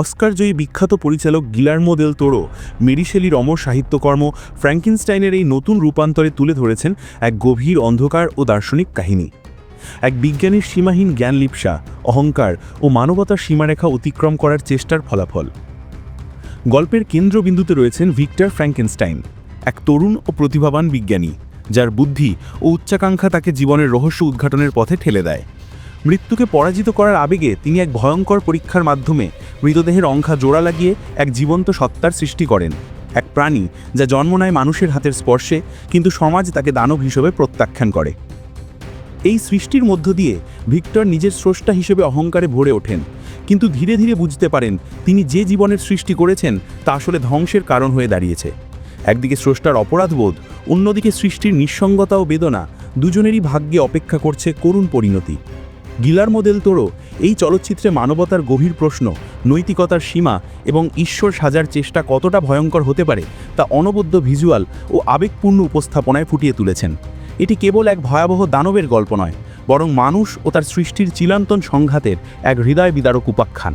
অস্কারজয়ী বিখ্যাত পরিচালক গিলার্মো দেল তোরো মেরিশেলির অমর সাহিত্যকর্ম ফ্র্যাঙ্কিনস্টাইনের এই নতুন রূপান্তরে তুলে ধরেছেন এক গভীর অন্ধকার ও দার্শনিক কাহিনী। এক বিজ্ঞানীর সীমাহীন জ্ঞান লিপসা, অহংকার ও মানবতার সীমারেখা অতিক্রম করার চেষ্টার ফলাফল। গল্পের কেন্দ্রবিন্দুতে রয়েছেন ভিক্টর ফ্র্যাঙ্কেনস্টাইন, এক তরুণ ও প্রতিভাবান বিজ্ঞানী, যার বুদ্ধি ও উচ্চাকাঙ্ক্ষা তাকে জীবনের রহস্য উদ্ঘাটনের পথে ঠেলে দেয়। মৃত্যুকে পরাজিত করার আবেগে তিনি এক ভয়ঙ্কর পরীক্ষার মাধ্যমে মৃতদেহের অংশা জোড়া লাগিয়ে এক জীবন্ত সত্তার সৃষ্টি করেন। এক প্রাণী যা জন্ম নেয় মানুষের হাতের স্পর্শে, কিন্তু সমাজ তাকে দানব হিসেবে প্রত্যাখ্যান করে। এই সৃষ্টির মধ্য দিয়ে ভিক্টর নিজের স্রষ্টা হিসেবে অহংকারে ভরে ওঠেন, কিন্তু ধীরে ধীরে বুঝতে পারেন তিনি যে জীবনের সৃষ্টি করেছেন তা আসলে ধ্বংসের কারণ হয়ে দাঁড়িয়েছে। একদিকে স্রষ্টার অপরাধবোধ, অন্যদিকে সৃষ্টির নিঃসঙ্গতা ও বেদনা, দুজনেরই ভাগ্যে অপেক্ষা করছে করুণ পরিণতি। গিলার মোদেল তোরো এই চলচ্চিত্রে মানবতার গভীর প্রশ্ন, নৈতিকতার সীমা এবং ঈশ্বর সাজার চেষ্টা কতটা ভয়ঙ্কর হতে পারে তা অনবদ্য ভিজুয়াল ও আবেগপূর্ণ উপস্থাপনায় ফুটিয়ে তুলেছেন। এটি কেবল এক ভয়াবহ দানবের গল্প নয়, বরং মানুষ ও তার সৃষ্টির চিলান্তন সংঘাতের এক হৃদয় বিদারক উপাখ্যান।